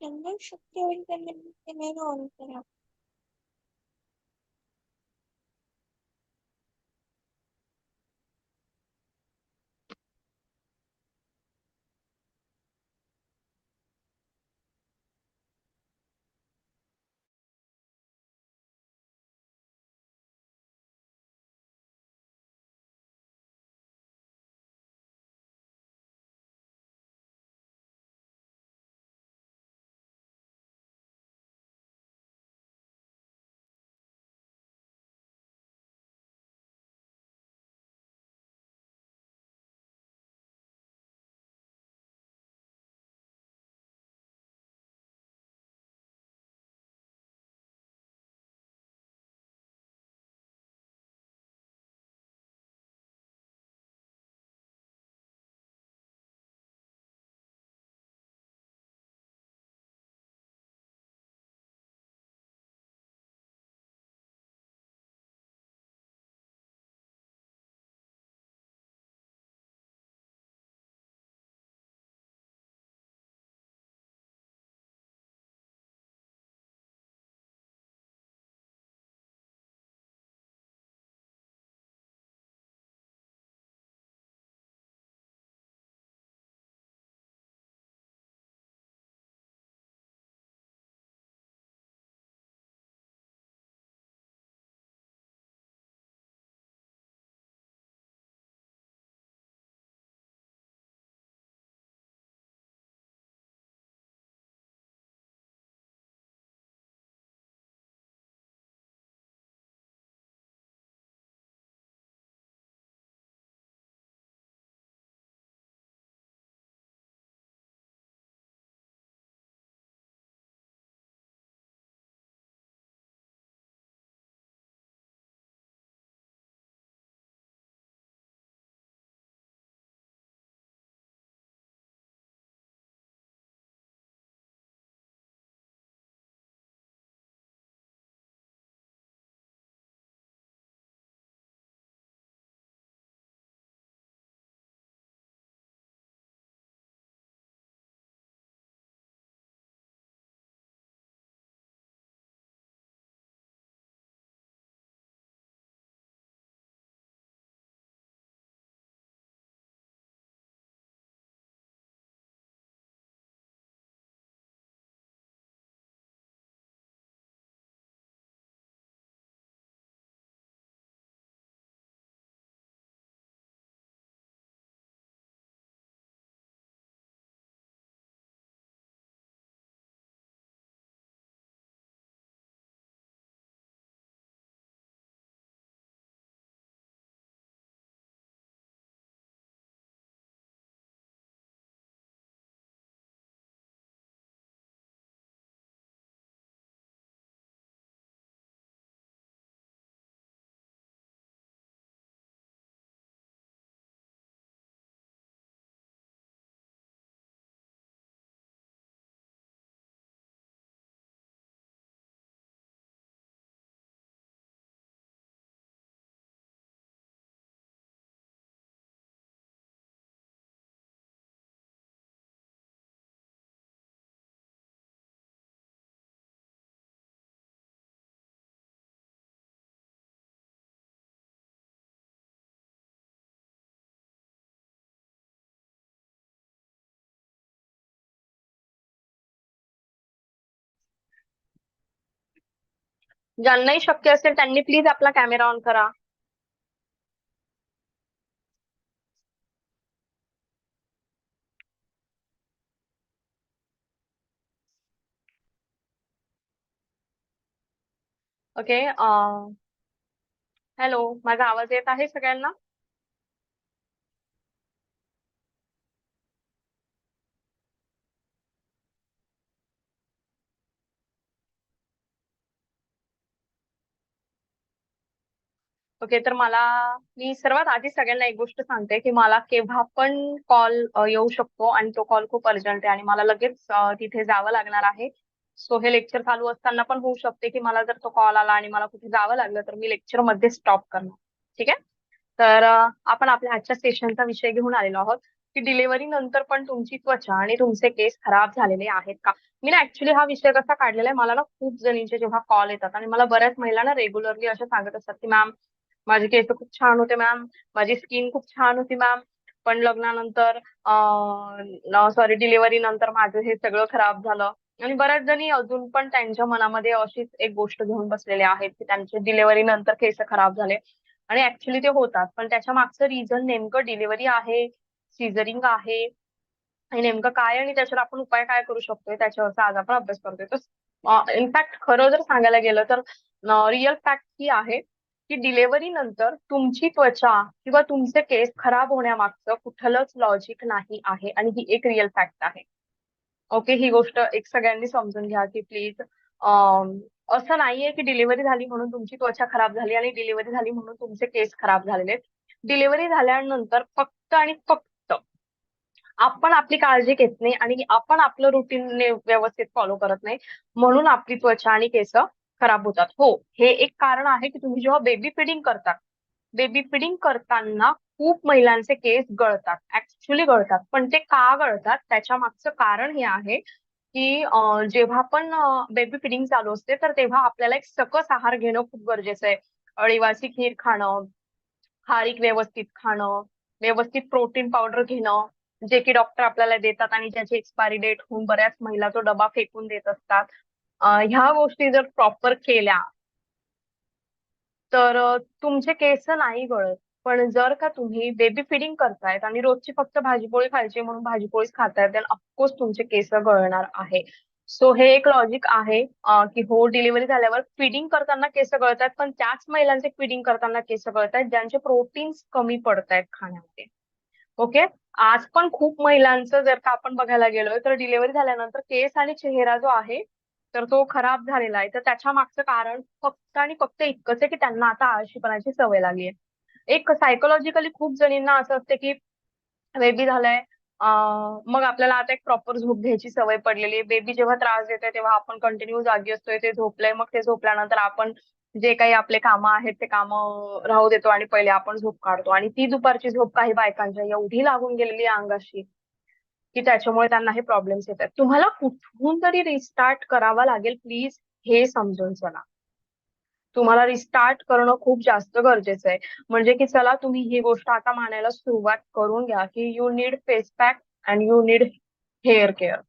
त्यांना शक्य होईल त्यांना कॅमेरा ज्यांनाही शक्य असेल त्यांनी प्लीज आपला कॅमेरा ऑन करा. ओके हॅलो माझा आवाज येत आहे सगळ्यांना? ओके तर मला मी सर्वात आधी सगळ्यांना एक गोष्ट सांगते की मला केव्हा पण कॉल येऊ शकतो आणि तो कॉल खूप अर्जंट आहे आणि मला लगेच तिथे जावं लागणार आहे. सो हे लेक्चर चालू असताना पण होऊ शकते की मला जर तो कॉल आला आणि मला कुठे जावं लागलं तर मी लेक्चरमध्ये स्टॉप करणार. ठीक आहे? तर आपण आपल्या आजच्या सेशनचा विषय घेऊन आलेलो आहोत की डिलिव्हरी नंतर पण तुमची त्वचा आणि तुमचे केस खराब झालेले आहेत का? मी ना ऍक्च्युली हा विषय कसा काढलेला आहे मला ना खूप जणींचे जेव्हा कॉल येतात आणि मला बऱ्याच महिला ना रेग्युलरली असं सांगत असतात की मॅम माझे केस खूप छान होते मॅम माझी स्किन खूप छान होती मॅम पण लग्नानंतर सॉरी डिलिव्हरी नंतर माझं हे सगळं खराब झालं. आणि बऱ्याच जणी अजून पण त्यांच्या मनामध्ये अशीच एक गोष्ट घेऊन बसलेले आहेत की त्यांचे डिलिव्हरी नंतर केस खराब झाले. आणि ऍक्च्युली ते होतात. पण त्याच्या मागचं रिझन नेमकं डिलिव्हरी आहे सिझरिंग आहे आणि नेमकं काय आणि त्याच्यावर आपण उपाय काय करू शकतोय त्याच्यावरचा आज आपण अभ्यास करतोय. तर इनफॅक्ट खरं जर सांगायला गेलं तर रिअल फॅक्ट ही आहे. की डिलेव्हरी नंतर तुमची त्वचा किंवा तुमचे केस खराब होण्यामागचं कुठलंच लॉजिक नाही आहे आणि ही एक रिअल फॅक्ट आहे. ओके ही गोष्ट एक सगळ्यांनी समजून घ्या की प्लीज असं नाहीये की डिलिव्हरी झाली म्हणून तुमची त्वचा खराब झाली आणि डिलिव्हरी झाली म्हणून तुमचे केस खराब झालेले डिलिव्हरी झाल्यानंतर फक्त आणि फक्त आपण आपली काळजी घेत नाही आणि आपण आपलं रुटीन व्यवस्थित फॉलो करत नाही म्हणून आपली त्वचा आणि केस खराब होतात. हो हे एक कारण आहे की तुम्ही जेव्हा बेबी फिडिंग करतात बेबी फिडिंग करताना खूप महिलांचे केस गळतात ऍक्च्युली गळतात. पण ते का गळतात? त्याच्या मागचं कारण हे आहे की जेव्हा पण बेबी फिडिंग चालू असते तर तेव्हा आपल्याला एक सकस आहार घेणं खूप गरजेचं आहे. अळीवाची खीर खाणं खारीक व्यवस्थित खाणं व्यवस्थित प्रोटीन पावडर घेणं जे की डॉक्टर आपल्याला देतात आणि ज्याची एक्सपायरी डेट होऊन बऱ्याच महिला तो डबा फेकून देत असतात. ह्या गोष्टी जर प्रॉपर केल्या तर तुमचे केस नाही गळत. पण जर का तुम्ही बेबी फिडिंग करतायत आणि रोजची फक्त भाजीपोळी खायची म्हणून भाजीपोळीच खातायत तर ऑफकोर्स तुमचे केस गळणार आहे. सो हे एक लॉजिक आहे की हो डिलिव्हरी झाल्यावर फिडिंग करताना केस गळतात पण त्याच महिलांचे फिडिंग करताना केस गळतात ज्यांचे प्रोटीन्स कमी पडतायत खाण्यामध्ये. ओके आज पण खूप महिलांचं जर का आपण बघायला गेलोय तर डिलिव्हरी झाल्यानंतर केस आणि चेहरा जो आहे तर तो खराब झालेला आहे. तर त्याच्या मागचं कारण फक्त आणि फक्त इतकंच आहे की त्यांना आता आळशीपणाची सवय लागली आहे. एक सायकोलॉजिकली खूप जणींना असं असते की बेबी झालाय मग आपल्याला आता एक प्रॉपर झोप घ्यायची सवय पडलेली. आहे बेबी जेव्हा त्रास देतोय तेव्हा आपण कंटिन्यू जागी असतोय ते झोपलंय मग ते झोपल्यानंतर आपण जे काही आपले कामं आहेत ते कामं राहू देतो आणि पहिले आपण झोप काढतो. आणि ती दुपारची झोप काही बायकांच्या एवढी लागून गेलेली आहे अंगाशी की त्याच्यामुळे त्यांना हे प्रॉब्लेम्स येतात. तुम्हाला कुठून तरी रिस्टार्ट करावा लागेल प्लीज हे समजून चला. तुम्हाला रिस्टार्ट करणं खूप जास्त गरजेचं आहे. म्हणजे की चला तुम्ही ही गोष्ट आता मानायला सुरुवात करून घ्या की you need face pack and you need hair care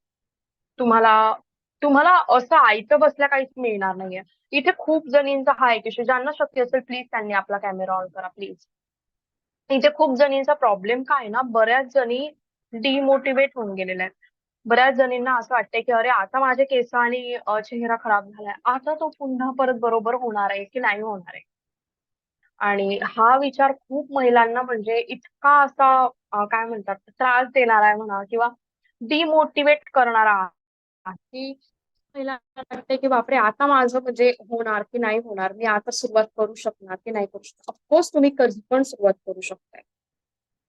तुम्हाला तुम्हाला असं आयतं बसल्या काहीच मिळणार नाहीये. इथे खूप जणींचा हा एक इश्यू ज्यांना शक्य असेल प्लीज त्यांनी आपला कॅमेरा ऑन करा प्लीज इथे खूप जणींचा प्रॉब्लेम काय ना बऱ्याच जणी डिमोटिवेट होऊन गेलेल्या आहेत. बऱ्याच जणींना असं वाटतंय की अरे आता माझे केस आणि चेहरा खराब झालाय. आता तो पुन्हा परत बरोबर होणार आहे की नाही होणार आहे? आणि हा विचार खूप महिलांना म्हणजे इतका असा काय म्हणतात त्रास देणार आहे म्हणा किंवा डिमोटिवेट करणारा की महिलांना वाटते की बापरे आता माझं म्हणजे होणार की नाही होणार? मी आता सुरुवात करू शकणार की नाही करू शकणार? ऑफकोर्स तुम्ही कधी पण सुरुवात करू शकताय.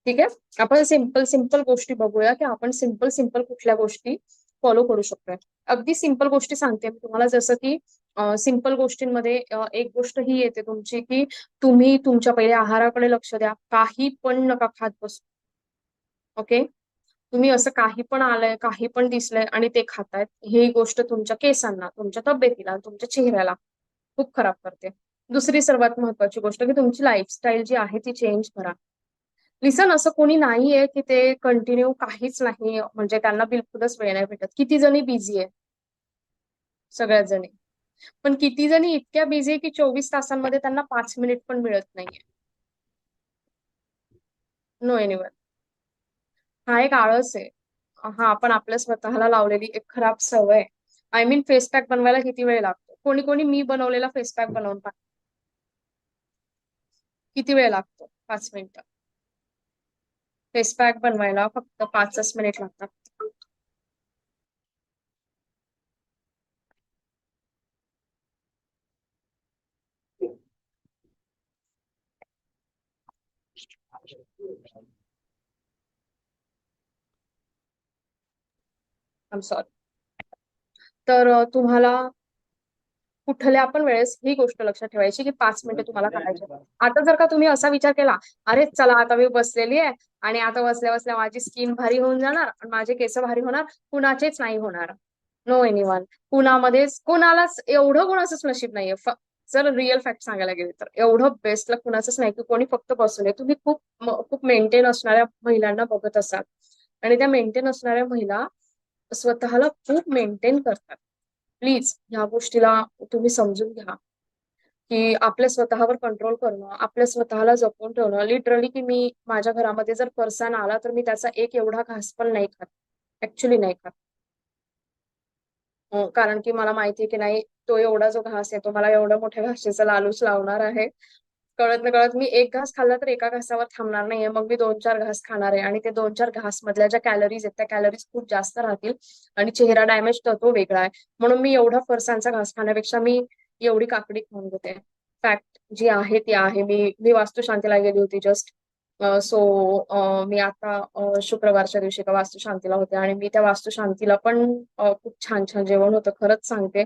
ठीक आहे? आपण सिंपल सिंपल गोष्टी बघूया की आपण सिंपल सिंपल कुठल्या गोष्टी फॉलो करू शकतोय. अगदी सिंपल गोष्टी सांगते मी तुम्हाला. जसं की सिंपल गोष्टींमध्ये एक गोष्ट ही येते तुमची की तुम्ही तुमच्या पहिले आहाराकडे लक्ष द्या. काही पण नका खात बसू. ओके? तुम्ही असं काही पण आलंय काही पण दिसलंय आणि ते खातायत ही गोष्ट तुमच्या केसांना तुमच्या तब्येतीला तुमच्या चेहऱ्याला खूप खराब करते. दुसरी सर्वात महत्वाची गोष्ट की तुमची लाईफस्टाईल जी आहे ती चेंज करा. लिसन असं कोणी नाहीये की ते कंटिन्यू काहीच नाही म्हणजे त्यांना बिलकुलच वेळ नाही भेटत. किती जणी बिझी आहे सगळ्या जणी. पण किती जणी इतक्या बिझी आहे की चोवीस तासांमध्ये त्यांना पाच मिनिट पण मिळत नाहीये. नो एनिवन हा एक आळस आहे. हा आपण आपल्या स्वतःला लावलेली एक खराब सवय. आय मीन फेस पॅक बनवायला किती वेळ लागतो? कोणी कोणी मी बनवलेला फेस पॅक बनवून टाक किती वेळ लागतो? पाच मिनिटं. फेस पॅक बनवायला फक्त पाचच मिनिट लागतात. सॉरी तर तुम्हाला कुठल्या पण वेळेस ही गोष्ट लक्षात ठेवायची की पाच मिनिटं तुम्हाला काढायचे. आता जर का तुम्ही असा विचार केला अरे चला आता मी बसलेली आहे आणि आता बसल्या बसल्या माझी स्किन भारी होऊन जाणार आणि माझे केस भारी होणार कुणाचेच नाही होणार. नो एनीवन कुणामध्येच कोणालाच एवढं कोणाचंच नशीब नाहीये. जर रिअल फॅक्ट सांगायला गेले तर. एवढं बेस्टला कुणाचंच नाही की कोणी फक्त बसून आहे तुम्ही खूप खूप मेंटेन असणाऱ्या महिलांना बघत असाल. आणि त्या मेंटेन असणाऱ्या महिला स्वतःला खूप मेंटेन करतात. प्लीज ह्या गोष्टीला तुम्ही समजून घ्या. की आपल्या स्वतःवर कंट्रोल करणं आपल्या स्वतःला जपून ठेवणं लिटरली की मी माझ्या घरामध्ये जर पर्सन आला तर मी त्याचा एक एवढा घास पण नाही खात. ऍक्च्युली नाही खात. हो, कारण की मला माहितीये की नाही तो एवढा जो घास आहे तो मला एवढ्या मोठ्या घासेचा लालूच लावणार आहे. कळत न कळत मी एक घास खाल्ला तर एका घासावर थांबणार नाहीये. मग मी दोन चार घास खाणार आहे. आणि ते दोन चार घास मधल्या ज्या कॅलरीज आहेत त्या कॅलरीज खूप जास्त राहतील आणि चेहरा डॅमेज तर तो वेगळा आहे. म्हणून मी एवढा फरसांचा घास खाण्यापेक्षा मी एवढी काकडी खाऊन घेते. फॅक्ट जी आहे ती आहे. मी मी वास्तुशांतीला गेली होती जस्ट सो मी आता शुक्रवारच्या दिवशी एका वास्तुशांतीला होते आणि मी त्या वास्तुशांतीला पण खूप छान छान जेवण होतं. खरंच सांगते.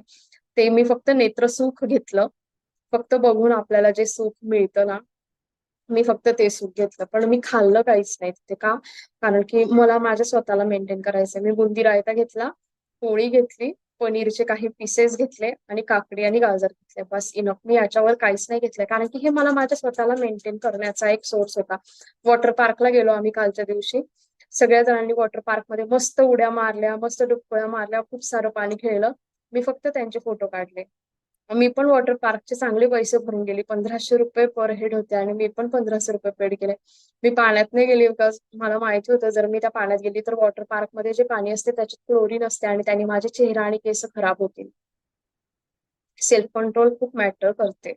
ते मी फक्त नेत्रसुख घेतलं. फक्त बघून आपल्याला जे सुख मिळतं ना मी फक्त ते सुख घेतलं. पण मी खाल्लं काहीच नाही तिथे का? कारण की मला माझ्या स्वतःला मेंटेन करायचंय. मी बुंदी रायता घेतला पोळी घेतली पनीरचे काही पीसेस घेतले आणि काकडी आणि गाजर घेतले. बस इनफ मी याच्यावर काहीच नाही घेतलंय कारण की हे मला माझ्या स्वतःला मेंटेन करण्याचा एक सोर्स होता. वॉटर पार्कला गेलो आम्ही कालच्या दिवशी. सगळ्या जणांनी वॉटर पार्कमध्ये मस्त उड्या मारल्या मस्त डुबक्या मारल्या खूप सारं पाणी खेळलं. मी फक्त त्यांचे फोटो काढले. मी पण वॉटर पार्कचे चांगले पैसे भरून गेले. पंधराशे रुपये पर हेड होते आणि मी पण पंधराशे रुपये पेड केले. मी पाण्यात नाही गेले बिकॉज मला माहिती होतं जर मी त्या पाण्यात गेली तर वॉटर पार्कमध्ये जे पाणी असते त्याच्यात क्लोरीन असते आणि त्याने माझे चेहरा आणि केस खराब होतील. सेल्फ कंट्रोल खूप मॅटर करते.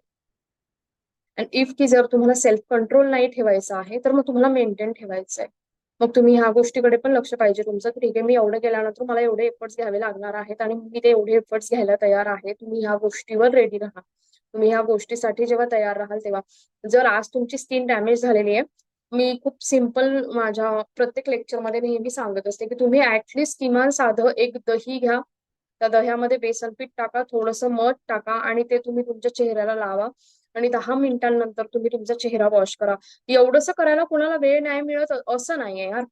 आणि इफ की जर तुम्हाला सेल्फ कंट्रोल नाही ठेवायचं आहे तर मग तुम्हाला मेंटेन ठेवायचं आहे मग तुम्ही ह्या गोष्टीकडे पण लक्ष पाहिजे तुमचं की ठीक आहे मी एवढं गेल्यानंतर मला एवढे एफर्ट्स घ्यावे लागणार आहेत आणि मी ते एवढे एफर्ट्स घ्यायला तयार आहे. तुम्ही ह्या गोष्टीवर रेडी राहा. तुम्ही ह्या गोष्टीसाठी जेव्हा तयार राहाल तेव्हा. जर आज तुमची स्किन डॅमेज झालेली आहे मी खूप सिंपल माझ्या प्रत्येक लेक्चरमध्ये नेहमी सांगत असते की तुम्ही ऍटलिस्ट किमान साधं एक दही घ्या. त्या दह्यामध्ये बेसन पीठ टाका थोडंसं मध टाका आणि ते तुम्ही तुमच्या चेहऱ्याला लावा. आणि दहा मिनिटांनंतर तुम्ही तुमचा चेहरा वॉश करा. एवढंसं करायला कोणाला वेळ नाही मिळत असं नाहीये यार.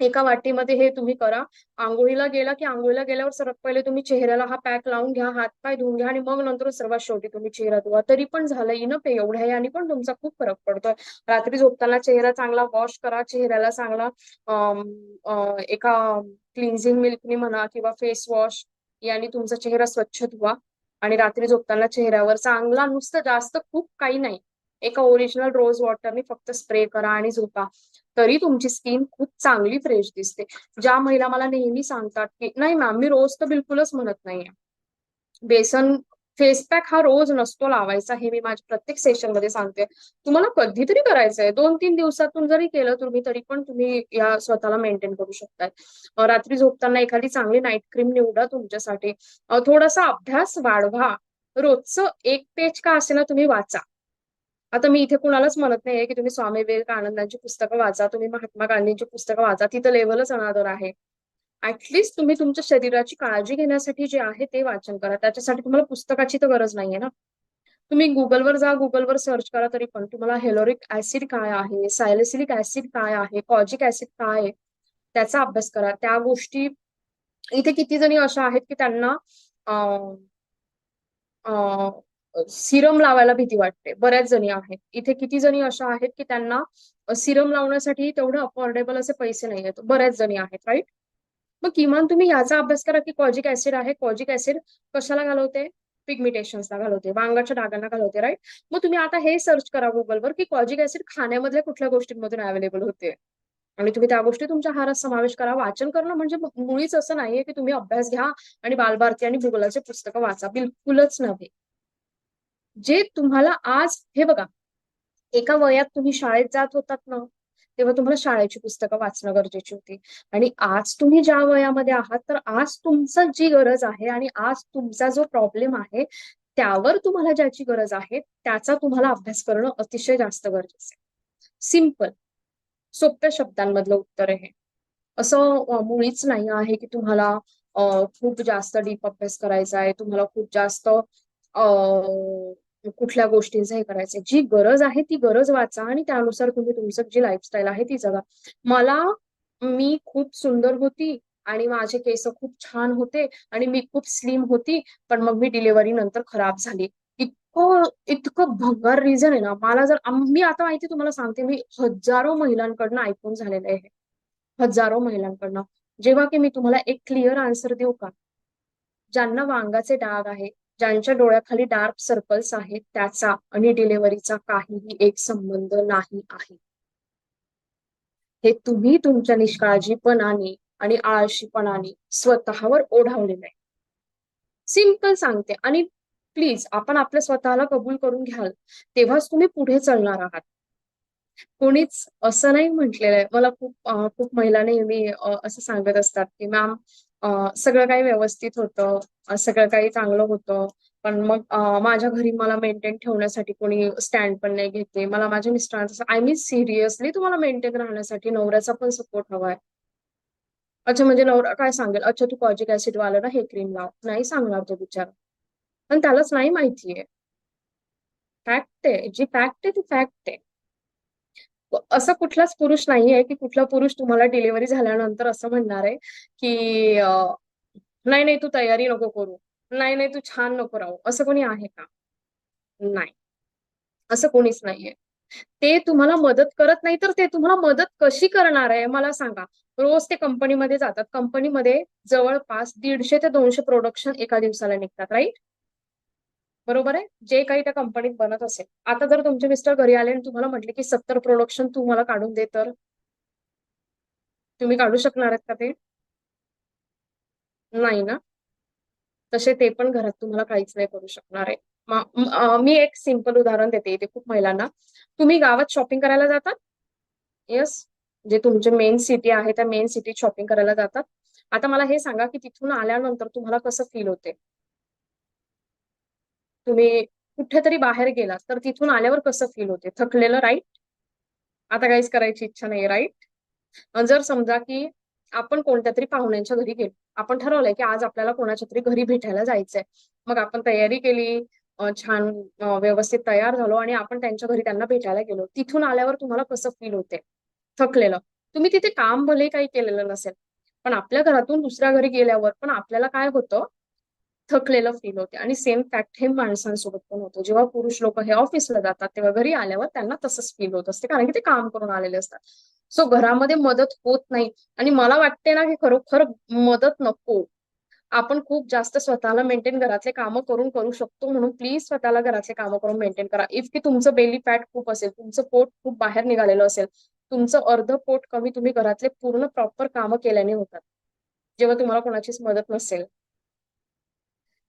एका वाटीमध्ये हे तुम्ही करा. आंघोळीला गेला की आंघोळीला गेल्यावर सर्वात पहिले तुम्ही चेहऱ्याला हा पॅक लावून घ्या हात पाय धुवून घ्या आणि मग नंतर सर्वात शेवटी तुम्ही चेहरा धुवा. तरी पण झालं इनफ आहे एवढ्या याने पण तुमचा खूप फरक पडतोय. रात्री झोपताना चेहरा चांगला वॉश करा चेहऱ्याला चांगला एका क्लिन्झिंग मिल्कनी म्हणा किंवा फेस वॉश याने तुमचा चेहरा स्वच्छ धुवा. आणि रात्री झोपताना चेहऱ्यावर चांगला नुसतं जास्त खूप काही नाही. एका ओरिजिनल रोज वॉटरने फक्त स्प्रे करा आणि झोपा. तरी तुमची स्किन खूप चांगली फ्रेश दिसते. ज्या महिला मला नेहमी सांगतात की नाही मॅम मी रोज तर बिलकुलच म्हणत नाहीये. बेसन फेस पॅक हा रोज नसतो लावायचा हे मी माझ्या प्रत्येक सेशनमध्ये सांगते. तुम्हाला कधीतरी करायचंय. दोन तीन दिवसातून जरी केलं तुम्ही तरी पण तुम्ही या स्वतःला मेंटेन करू शकताय. रात्री झोपताना एखादी चांगली नाईट क्रीम निवडा तुमच्यासाठी. थोडासा अभ्यास वाढवा. रोजचं एक पेज का असेना तुम्ही वाचा. आता मी इथे कुणालाच म्हणत नाहीये की तुम्ही स्वामी विवेकानंदांची पुस्तकं वाचा तुम्ही महात्मा गांधींची पुस्तकं वाचा. तिथं लेवलच अनादर आहे. ऍटलिस्ट तुम्ही तुमच्या शरीराची काळजी घेण्यासाठी जे आहे ते वाचन करा. त्याच्यासाठी तुम्हाला पुस्तकाची तर गरज नाहीये ना. तुम्ही गुगलवर जा गुगलवर सर्च करा तरी पण तुम्हाला हेलोरिक ऍसिड काय आहे सायलेसिलिक ऍसिड काय आहे कॉजिक ऍसिड काय आहे त्याचा अभ्यास करा. त्या गोष्टी इथे किती जणी अशा आहेत की त्यांना सिरम लावायला भीती वाटते. बऱ्याच जणी आहेत. इथे किती जणी अशा आहेत की त्यांना सिरम लावण्यासाठी तेवढं अफोर्डेबल असे पैसे नाही आहेत बऱ्याच जणी आहेत राईट मग किमान तुम्ही याचा अभ्यास करा की कॉजिक ऍसिड आहे. कॉजिक ऍसिड कशाला घालवते? पिगमिटेशन्सला घालवते. वांगाच्या डागांना घालवते राईट मग तुम्ही आता हे सर्च करा गुगलवर की कॉजिक ऍसिड खाण्यामधल्या कुठल्या गोष्टींमधून अवेलेबल होते? आणि तुम्ही त्या गोष्टी तुमच्या आहारात समावेश करा. वाचन करणं म्हणजे मुळीच असं नाहीये की तुम्ही अभ्यास घ्या आणि बालभारती आणि भूगोलाचे पुस्तकं वाचा. बिलकुलच नव्हे. जे तुम्हाला आज हे बघा एका वयात तुम्ही शाळेत जात होतात ना तेव्हा तुम्हाला शाळेची पुस्तकं वाचणं गरजेची होती. आणि आज तुम्ही ज्या वयामध्ये आहात तर आज तुमचं जी गरज आहे आणि आज तुमचा जो प्रॉब्लेम आहे त्यावर तुम्हाला ज्याची गरज आहे त्याचा तुम्हाला अभ्यास करणं अतिशय जास्त गरजेचं आहे. सिंपल सोप्या शब्दांमधलं उत्तर आहे. असं मुळीच नाही आहे की तुम्हाला खूप जास्त डीप अभ्यास करायचा आहे. तुम्हाला खूप जास्त कुठल्या गोष्टींचं हे करायचं? जी गरज आहे ती गरज वाचा आणि त्यानुसार तुम्ही तुमचं जी लाईफस्टाईल आहे ती जगा. मला मी खूप सुंदर होती आणि माझे केस खूप छान होते आणि मी खूप स्लिम होती पण मग मी डिलिव्हरी नंतर खराब झाली. इतकं इतकं भंगार रिझन आहे ना. मला जर मी आता माहिती तुम्हाला सांगते मी हजारो महिलांकडनं ऐकून झालेलं आहे हजारो महिलांकडनं. जेव्हा की मी तुम्हाला एक क्लिअर आन्सर देऊ का? ज्यांना वांगाचे डाग आहे ज्यांच्या डोळ्याखाली डार्क सर्कल्स आहेत त्याचा आणि डिलिव्हरीचा काहीही एक संबंध नाही आहे. हे तुम्ही तुमच्या निष्काळजीपणाने आणि आळशीपणाने स्वतःवर ओढावलेलं आहे. सिंपल सांगते. आणि प्लीज आपण आपल्या स्वतःला कबूल करून घ्याल तेव्हाच तुम्ही पुढे चालणार आहात. कोणीच असं नाही म्हटलेलं आहे. मला खूप खूप महिला नेहमी असं सांगत असतात की मॅम सगळं काही व्यवस्थित होतं सगळं काही चांगलं होतं. पण मग माझ्या घरी मला मेंटेन ठेवण्यासाठी कोणी स्टँड पण नाही घेते मला माझ्या मिस्टरांचा आय मीन सिरियसली तुम्हाला मेंटेन राहण्यासाठी नवऱ्याचा पण सपोर्ट हवाय. अच्छा म्हणजे नवरा काय सांगेल? अच्छा तू कॉजिक ऍसिड वाला ना हे क्रीम लाव. नाही सांगणार तो विचार पण त्यालाच नाही माहितीये. फॅक्ट आहे. जी फॅक्ट आहे ती फॅक्ट आहे. असं कुठलाच पुरुष नाहीये की कुठला पुरुष तुम्हाला डिलिव्हरी झाल्यानंतर असं म्हणणार आहे की नाही नाही तू तयारी नको करू. नाही नाही तू छान नको राहू. असं कोणी आहे का? नाही. असं कोणीच नाहीये. ते तुम्हाला मदत करत नाही तर ते तुम्हाला मदत कशी करणार आहे मला सांगा. रोज ते कंपनीमध्ये जातात. कंपनीमध्ये जवळपास दीडशे ते दोनशे प्रोडक्शन एका दिवसाला निघतात राईट बरोबर आहे? जे काही त्या कंपनीत बनत असेल. आता जर तुमचे मिस्टर घरी आले आणि तुम्हाला म्हटले की सत्तर प्रोडक्शन तू मला काढून दे तर? तुम्ही काढू शकणार आहेत का ते? नाही ना? तसे ते पण घरात तुम्हाला काहीच नाही करू शकणार आहे. मी एक सिंपल उदाहरण देते इथे खूप महिलांना. तुम्ही गावात शॉपिंग करायला जातात? येस जे तुमचे मेन सिटी आहे त्या मेन सिटीत शॉपिंग करायला जातात. आता मला हे सांगा की तिथून आल्यानंतर तुम्हाला कसं फील होते? तुम्ही कुठेतरी बाहेर गेलात तर तिथून आल्यावर कसं फील होते? थकलेलं राईट आता काहीच करायची इच्छा नाही राईट जर समजा की आपण कोणत्या तरी पाहुण्यांच्या घरी गेलो आपण ठरवलंय की आज आपल्याला कोणाच्या तरी घरी भेटायला जायचंय. मग आपण तयारी केली छान व्यवस्थित तयार झालो आणि आपण त्यांच्या घरी त्यांना भेटायला गेलो. तिथून आल्यावर तुम्हाला कसं फील होते? थकलेलं. तुम्ही तिथे काम भले काही केलेलं नसेल पण आपल्या घरातून दुसऱ्या घरी गेल्यावर पण आपल्याला काय होतं? थकलेलं फील होते. आणि सेम फॅक्ट हे माणसांसोबत पण होतो. जेव्हा पुरुष लोक हे ऑफिसला जातात तेव्हा घरी आल्यावर त्यांना तसंच फील होत असते. कारण की ते काम करून आलेले असतात. सो घरामध्ये मदत होत नाही. आणि मला वाटते ना की खरोखर मदत नको. आपण खूप जास्त स्वतःला मेंटेन घरातले कामं करून करू शकतो म्हणून प्लीज स्वतःला घरातले कामं करून मेंटेन करा. इफ की तुमचं बेली फॅट खूप असेल तुमचं पोट खूप बाहेर निघालेलं असेल तुमचं अर्ध पोट कमी तुम्ही घरातले पूर्ण प्रॉपर कामं केल्याने होतात. जेव्हा तुम्हाला कोणाचीच मदत नसेल.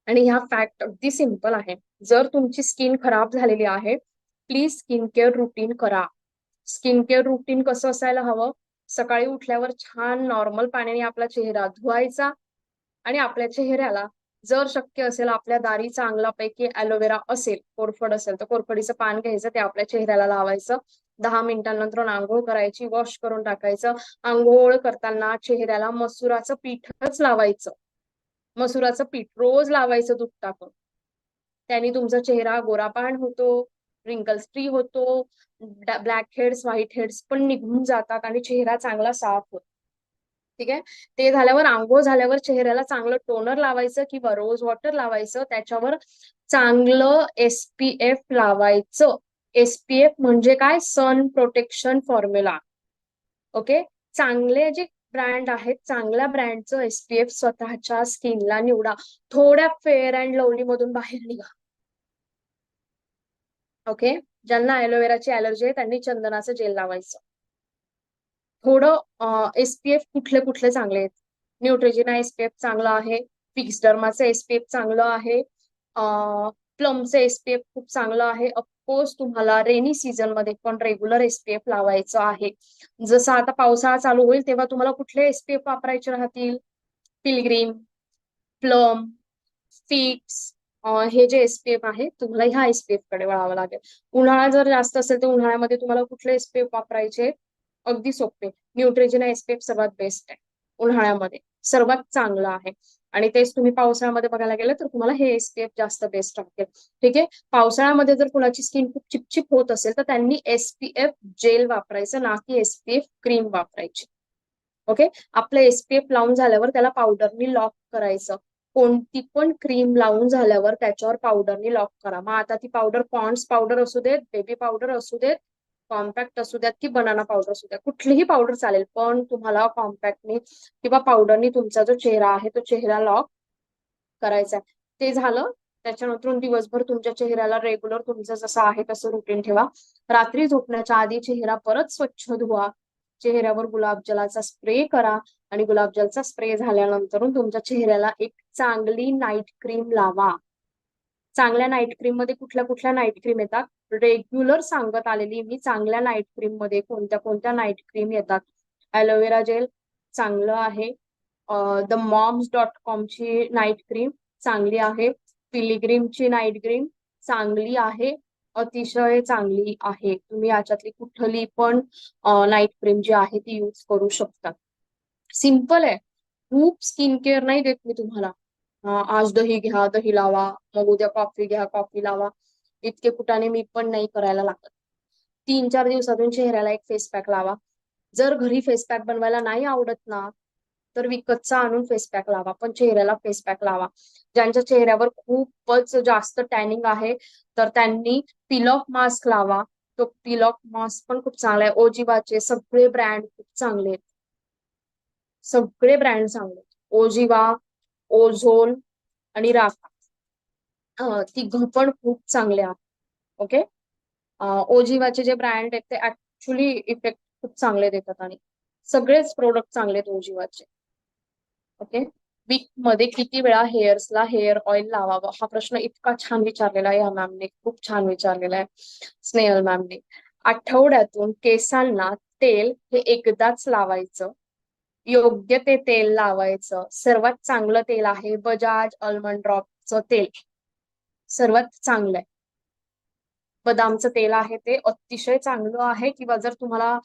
आणि ह्या फॅक्ट अगदी सिंपल आहे. जर तुमची स्किन खराब झालेली आहे प्लीज स्किन केअर रुटीन करा. स्किन केअर रुटीन कसं असायला हवं? सकाळी उठल्यावर छान नॉर्मल पाण्याने आपला चेहरा धुवायचा आणि आपल्या चेहऱ्याला जर शक्य असेल आपल्या दारी चांगल्यापैकी अलोवेरा असेल कोरफड असेल तर कोरफडीचं पान घ्यायचं ते आपल्या चेहऱ्याला लावायचं. दहा मिनिटांनंतर आंघोळ करायची वॉश करून टाकायचं. आंघोळ करताना चेहऱ्याला मसुराचं पीठच लावायचं. मसुराचं पीठ रोज लावायचं दूध टाकून. त्याने तुमचा चेहरा गोरापान होतो रिंकल्स फ्री होतो ब्लॅक हेड्स व्हाईट हेड्स पण निघून जातात आणि चेहरा चांगला साफ होतो. ठीक आहे? ते झाल्यावर आंघोळ झाल्यावर चेहऱ्याला चांगलं टोनर लावायचं किंवा रोज वॉटर लावायचं. त्याच्यावर चांगलं एसपीएफ लावायचं. एसपीएफ म्हणजे काय? सन प्रोटेक्शन फॉर्म्युला ओके चांगले जे ब्रँड आहेत चांगल्या ब्रँडचं एसपीएफ स्वतःच्या स्किनला निवडा. थोड्या फेअर अँड लवली मधून बाहेर निघा. ओके ज्यांना ॲलोवेराची ॲलर्जी आहे त्यांनी चंदनाचं जेल लावायचं. थोडं एसपीएफ कुठले कुठले चांगले आहेत? न्यूट्रिजिना एसपीएफ चांगलं आहे. फिक्सडर्माचं एसपीएफ चांगलं आहे. प्लमचं एसपीएफ खूप चांगलं आहे. ऑफकोर्स तुम्हाला रेनी सीझनमध्ये पण रेग्युलर एसपीएफ लावायचं आहे. जसं आता पावसाळा चालू होईल तेव्हा तुम्हाला कुठले एसपीएफ वापरायचे राहतील? पिलग्रीम प्लम फिक्स हे जे एसपीएफ आहे तुम्हाला ह्या एसपीएफकडे वळावं लागेल. उन्हाळा जर जास्त असेल तर उन्हाळ्यामध्ये तुम्हाला कुठले एसपीएफ वापरायचे? अगदी सोपे. न्यूट्रिजिना एसपीएफ सर्वात बेस्ट आहे. उन्हाळ्यामध्ये. सर्वात चांगलं आहे. आणि तेच तुम्ही पावसाळ्यामध्ये बघायला गेलं तर तुम्हाला हे एसपीएफ जास्त बेस्ट राहते ठीक आहे? पावसाळ्यामध्ये जर कुणाची स्किन खूप चिपचिप होत असेल तर त्यांनी एसपीएफ जेल वापरायचं ना की एसपीएफ क्रीम वापरायची. ओके आपलं एसपीएफ लावून झाल्यावर त्याला पावडरनी लॉक करायचं. कोणती पण क्रीम लावून झाल्यावर त्याच्यावर पावडरनी लॉक करा. मग आता ती पावडर पॉन्ड्स पावडर असू देत बेबी पावडर असू देत कॉम्पॅक्ट असू द्यात की बनाना पावडर असू द्या कुठलीही पावडर चालेल पण तुम्हाला कॉम्पॅक्टनी किंवा पावडरनी तुमचा जो चेहरा आहे तो चेहरा लॉक करायचा आहे. ते झालं त्याच्यानंतर दिवसभर तुमच्या चेहऱ्याला रेग्युलर तुमचं जसं आहे तसं रुटीन ठेवा. रात्री झोपण्याच्या आधी चेहरा परत स्वच्छ धुवा. चेहऱ्यावर गुलाबजलाचा स्प्रे करा आणि गुलाबजलचा स्प्रे झाल्यानंतर तुमच्या चेहऱ्याला एक चांगली नाईट क्रीम लावा. चांगल्या नाईट क्रीममध्ये कुठल्या कुठल्या नाईट क्रीम येतात? रेग्युलर सांगत आलेली. मी चांगल्या नाईट क्रीममध्ये कोणत्या कोणत्या नाईट क्रीम येतात? ॲलोवेरा जेल चांगलं आहे. द मॉम्स डॉट कॉमची नाईट क्रीम चांगली आहे. पिलिग्रीमची नाईट क्रीम चांगली आहे. अतिशय चांगली आहे. तुम्ही याच्यातली कुठली पण नाईट क्रीम जी आहे ती यूज करू शकता. सिंपल आहे. खूप स्किन केअर नाही देत मी तुम्हाला. आज दही घ्या दही लावा. मग उद्या कॉफी घ्या कॉफी लावा. इतके कुटाने मी पण नाही करायला लागत. तीन चार दिवसातून चेहऱ्याला एक फेस पॅक लावा. जर घरी फेस पॅक बनवायला नाही आवडत ना तर विकतचा आणून फेस पॅक लावा पण चेहऱ्याला फेस पॅक लावा. ज्यांच्या चेहऱ्यावर खूपच जास्त टॅनिंग आहे तर त्यांनी पिल ऑफ मास्क लावा. तो पिल ऑफ मास्क पण खूप चांगला आहे. ओजिवाचे सगळे ब्रँड खूप चांगले आहेत. सगळे ब्रँड चांगले ओजिवा ओझोन आणि राफा तिघं पण खूप चांगले आहेत. ओके? ओजिवाचे जे ब्रँड आहेत ते ऍक्च्युली इफेक्ट खूप चांगले देतात आणि सगळेच प्रोडक्ट चांगले आहेत ओजिवाचे. ओके? वीकमध्ये किती वेळा हेअर्सला हेअर ऑइल लावावं? हा प्रश्न इतका छान विचारलेला आहे या मॅमने खूप छान विचारलेला आहे स्नेहल मॅमने आठवड्यातून केसांना तेल हे एकदाच लावायचं. योग्य ते तेल लावायचं. सर्वात चांगलं तेल आहे बजाज अल्मंड ड्रॉपचं तेल. सर्वात चांगलं आहे. बदामचं तेल आहे ते अतिशय चांगलं आहे किंवा जर तुम्हाला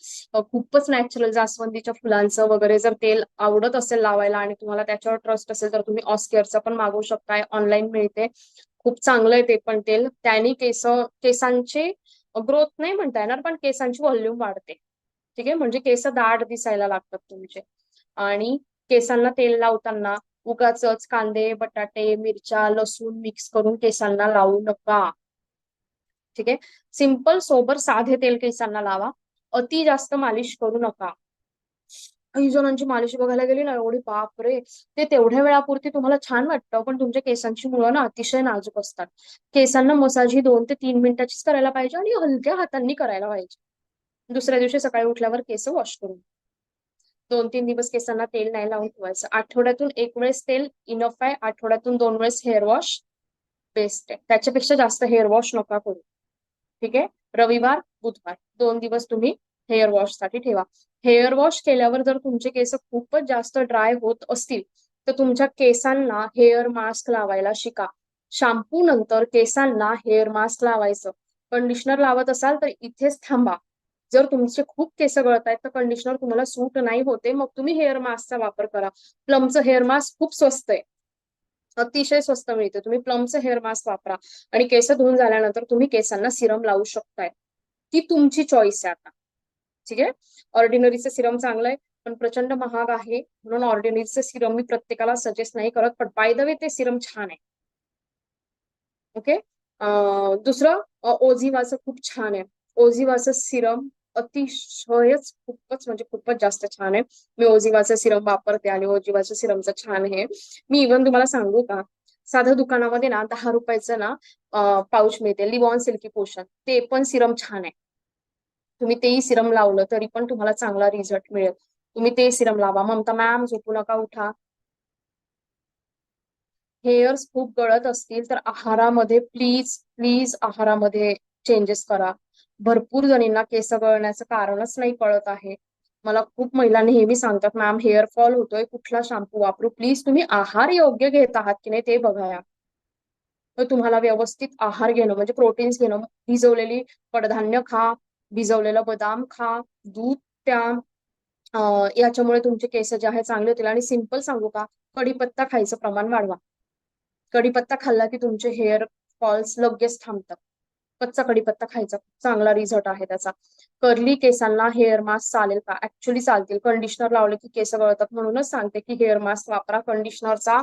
खूपच नॅचरल जास्वंदीच्या फुलांचं वगैरे जर तेल आवडत असेल लावायला आणि तुम्हाला त्याच्यावर ट्रस्ट असेल तर तुम्ही ऑस्केअरचं पण मागवू शकताय. ऑनलाईन मिळते. खूप चांगलं आहे ते पण तेल. त्याने केस केसांचे ग्रोथ नाही म्हणता येणार पण केसांची व्हॉल्यूम वाढते. ठीक आहे? म्हणजे केस दाट दिसायला लागतात तुमचे. आणि केसांना तेल लावताना उगाच कांदे बटाटे मिरच्या लसूण मिक्स करून केसांना लावू नका. ठीक आहे? सिंपल सोबर साधे तेल केसांना लावा. अति जास्त मालिश करू नका. काही जणांची मालिश बघायला गेली ना एवढी बापरे! ते तेवढ्या वेळापुरती तुम्हाला छान वाटतं पण तुमच्या केसांची मुळं ना अतिशय नाजूक असतात. केसांना मसाज ही दोन ते तीन मिनिटाचीच करायला पाहिजे आणि हलक्या हातांनी करायला पाहिजे. दुसऱ्या दिवशी सकाळी उठल्यावर केस वॉश करून. दोन तीन दिवस केसांना तेल नाही लावून ठेवायचं. आठवड्यातून एक वेळेस तेल इनफ आहे आठवड्यातून दोन वेळेस हेअर वॉश बेस्ट आहे. त्याच्यापेक्षा जास्त हेअर वॉश नका करू. ठीक आहे? रविवार बुधवार दोन दिवस तुम्ही हेअर वॉशसाठी ठेवा. हेअर वॉश केल्यावर जर तुमचे केस खूपच जास्त ड्राय होत असतील तर तुमच्या केसांना हेअर मास्क लावायला शिका. शॅम्पू नंतर केसांना हेअर मास्क लावायचं. कंडिशनर लावत असाल तर इथेच थांबा. जर तुमचे खूप केस गळत आहेत तर कंडिशनर तुम्हाला सूट नाही होते मग तुम्ही हेअर मास्कचा वापर करा. प्लमचं हेअर मास्क खूप स्वस्त आहे. अतिशय स्वस्त मिळते. तुम्ही प्लमचं हेअर मास्क वापरा. आणि केस धुवून झाल्यानंतर तुम्ही केसांना सिरम लावू शकताय. ती तुमची चॉईस आहे आता. ठीक आहे? ऑर्डिनरीचं सिरम चांगलं आहे पण प्रचंड महाग आहे. म्हणून ऑर्डिनरीचं सिरम मी प्रत्येकाला सजेस्ट नाही करत पण बाय द वे ते सिरम छान आहे. ओके दुसरं ओझिवाचं खूप छान आहे. ओझिवाचं सिरम अतिशयच खूपच म्हणजे खूपच जास्त छान आहे. मी ओझिवाचं सिरम वापरते आणि ओझिवाचं सिरमचं छान आहे. मी इव्हन तुम्हाला सांगू का साध्या दुकानामध्ये ना दहा रुपयाचं ना पाऊच मिळते लिवॉन सिल्की पोषण. ते पण सिरम छान आहे. तुम्ही तेही सिरम लावलं तरी पण तुम्हाला चांगला रिझल्ट मिळेल. तुम्ही ते सिरम लावा. ममता मॅम झोपू नका उठा. हेअर्स खूप गळत असतील तर आहारामध्ये प्लीज प्लीज आहारामध्ये चेंजेस करा. भरपूर जणींना केस गळण्याचं कारणच नाही कळत आहे. मला खूप महिला नेहमी सांगतात मॅम हेअर फॉल होतोय कुठला शॅम्पू वापरू? प्लीज तुम्ही आहार योग्य घेत आहात की नाही ते बघाया तर तुम्हाला व्यवस्थित आहार घेणं म्हणजे प्रोटीन्स घेणं भिजवलेली कडधान्य खा भिजवलेलं बदाम खा दूध प्या याच्यामुळे तुमचे केस जे आहे चांगले होतील. आणि सिंपल सांगू का कढीपत्ता खायचं प्रमाण वाढवा. कढीपत्ता खाल्ला की तुमचे हेअर फॉल्स लगेच थांबतात. कच्चा कढीपत्ता खायचा. चांगला रिझल्ट आहे त्याचा. कर्ली केसांना हेअर मास्क चालेल का? ऍक्च्युली चालतील. कंडिशनर लावले की केस गळतात म्हणूनच सांगते की हेअर मास्क वापरा. कंडिशनरचा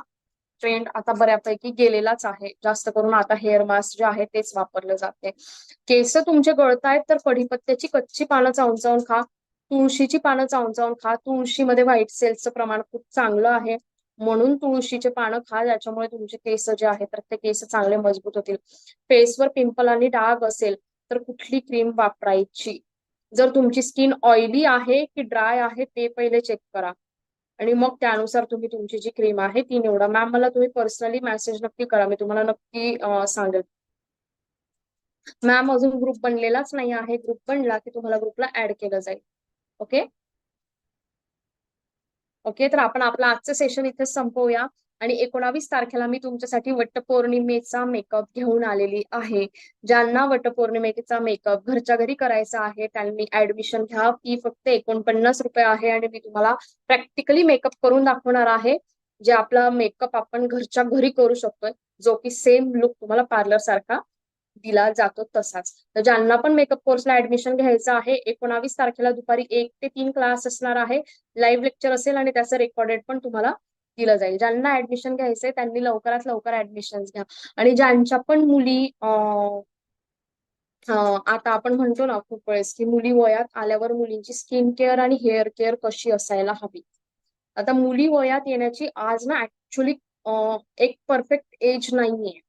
ट्रेंड आता बऱ्यापैकी गेलेलाच आहे. जास्त करून आता हेअर मास्क जे आहे तेच वापरले जाते. केस तुमचे गळतायत तर कढीपत्त्याची कच्ची पानं चावून चावून खा. तुळशीची पानं चावून चावून खा. तुळशीमध्ये व्हाईट सेल्सचं प्रमाण खूप चांगलं आहे. म्हणून तुळशीचे पानं खा ज्याच्यामुळे तुमचे केस जे आहेत तर ते केस चांगले मजबूत होतील. फेसवर पिंपल आणि डाग असेल तर कुठली क्रीम वापरायची? जर तुमची स्किन ऑइली आहे की ड्राय आहे ते पहिले चेक करा. आणि मग त्यानुसार तुम्ही तुमची जी क्रीम आहे ती निवडा. मॅम मला तुम्ही पर्सनली मेसेज नक्की करा. मी तुम्हाला नक्की सांगेल. मॅम अजून ग्रुप बनलेलाच नाही आहे. ग्रुप बनला की तुम्हाला ग्रुपला ऍड केलं जाईल. Okay okay? तर आपण आपलं आजचं सेशन इथे संपवूया. आणि एकोणावीस तारखेला मी तुमच्यासाठी वटपौर्णिमेचा मेकअप घेऊन आलेली आहे. ज्यांना वटपौर्णिमेचा मेकअप घरच्या घरी करायचा आहे त्यांनी ऍडमिशन घ्या. फी फक्त एकोणपन्नास रुपये आहे आणि मी तुम्हाला प्रॅक्टिकली मेकअप करून दाखवणार आहे. जे आपला मेकअप आपण घरच्या घरी करू शकतोय जो की सेम लुक तुम्हाला पार्लर सारखा दिला जातो तसाच. तर ज्यांना पण मेकअप कोर्सला ऍडमिशन घ्यायचं आहे एकोणावीस तारखेला दुपारी एक ते तीन क्लास असणार आहे लाईव्ह लेक्चर असेल आणि त्याचं रेकॉर्डेड पण तुम्हाला दिलं जाईल. ज्यांना ऍडमिशन घ्यायचंय त्यांनी लवकरात लवकर ऍडमिशन घ्या. आणि ज्यांच्या पण मुली आता आपण म्हणतो ना खूप वेळेस की मुली वयात आल्यावर मुलींची स्किन केअर आणि हेअर केअर कशी असायला हवी? आता मुली वयात येण्याची आज ना ऍक्च्युली एक परफेक्ट एज नाहीये.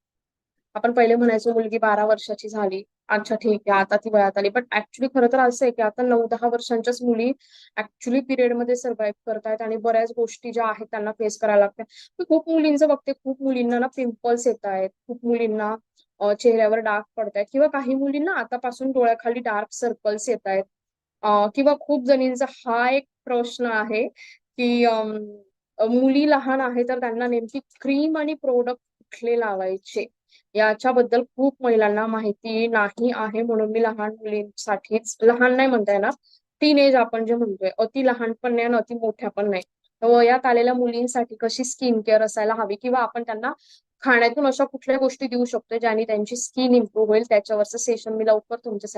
आपण पहिले म्हणायचो मुलगी बारा वर्षाची झाली. अच्छा ठीक आहे आता ती वयात आली. बट ऍक्च्युली खरं तर असं आहे की आता नऊ दहा वर्षांच्याच मुली ऍक्च्युली पिरियडमध्ये सर्व्हाइव्ह करतायत आणि बऱ्याच गोष्टी ज्या आहेत त्यांना फेस करायला लागतात. मी खूप मुलींचं बघते खूप मुलींना ना पिंपल्स येत आहेत खूप मुलींना चेहऱ्यावर डाग पडतायत किंवा काही मुलींना आतापासून डोळ्याखाली डार्क सर्कल्स येत आहेत किंवा खूप जणींचा हा एक प्रश्न आहे की मुली लहान आहे तर त्यांना नेमकी क्रीम आणि प्रोडक्ट कुठले लावायचे? याच्याबद्दल खूप महिलांना माहिती नाही आहे. म्हणून मी लहान मुलींसाठीच लहान नाही म्हणता येणार टीन एज आपण जे म्हणतोय अति लहान पण नाही आणि अति मोठ्या पण नाही. वयात आलेल्या मुलींसाठी कशी स्किन केअर असायला हवी किंवा आपण त्यांना खाण्यातून अशा कुठल्या गोष्टी देऊ शकतो ज्याने त्यांची स्किन इम्प्रूव्ह होईल? त्याच्यावरचं सेशन मी लवकर तुमच्यासाठी